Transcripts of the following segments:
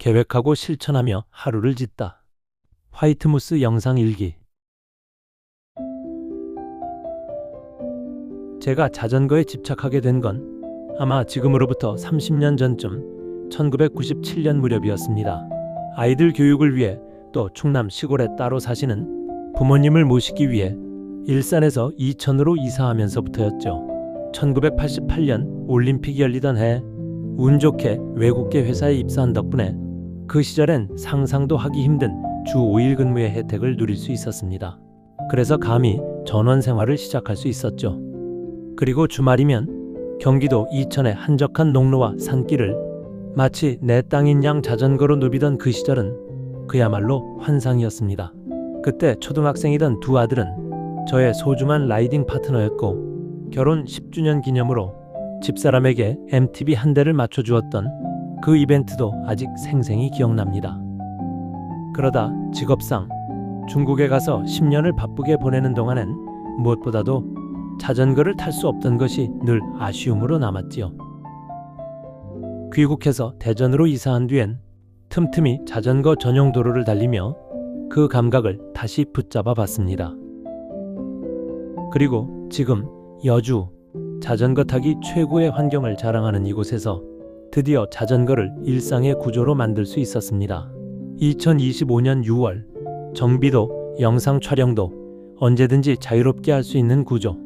계획하고 실천하며 하루를 짓다. 화이트무스 영상 일기 제가 자전거에 집착하게 된 건 아마 지금으로부터 30년 전쯤 1997년 무렵이었습니다. 아이들 교육을 위해 또 충남 시골에 따로 사시는 부모님을 모시기 위해 일산에서 이천으로 이사하면서부터였죠. 1988년 올림픽이 열리던 해 운 좋게 외국계 회사에 입사한 덕분에 그 시절엔 상상도 하기 힘든 주 5일 근무의 혜택을 누릴 수 있었습니다. 그래서 감히 전원 생활을 시작할 수 있었죠. 그리고 주말이면 경기도 이천의 한적한 농로와 산길을 마치 내 땅인 양 자전거로 누비던 그 시절은 그야말로 환상이었습니다. 그때 초등학생이던 두 아들은 저의 소중한 라이딩 파트너였고 결혼 10주년 기념으로 집사람에게 MTB 한 대를 맞춰주었던 그 이벤트도 아직 생생히 기억납니다. 그러다 직업상 중국에 가서 10년을 바쁘게 보내는 동안엔 무엇보다도 자전거를 탈 수 없던 것이 늘 아쉬움으로 남았지요. 귀국해서 대전으로 이사한 뒤엔 틈틈이 자전거 전용 도로를 달리며 그 감각을 다시 붙잡아 봤습니다. 그리고 지금 여주 자전거 타기 최고의 환경을 자랑하는 이곳에서 드디어 자전거를 일상의 구조로 만들 수 있었습니다. 2025년 6월 정비도 영상 촬영도 언제든지 자유롭게 할 수 있는 구조.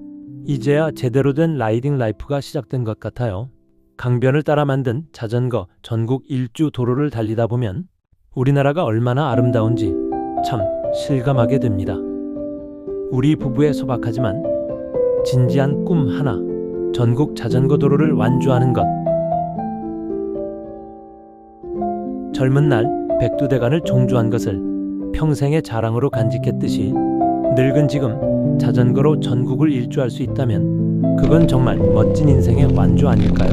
이제야 제대로 된 라이딩 라이프가 시작된 것 같아요. 강변을 따라 만든 자전거 전국 일주 도로를 달리다 보면 우리나라가 얼마나 아름다운지 참 실감하게 됩니다. 우리 부부의 소박하지만 진지한 꿈 하나. 전국 자전거 도로를 완주하는 것. 젊은 날 백두대간을 종주한 것을 평생의 자랑으로 간직했듯이 늙은 지금 자전거로 전국을 일주할 수 있다면 그건 정말 멋진 인생의 완주 아닐까요?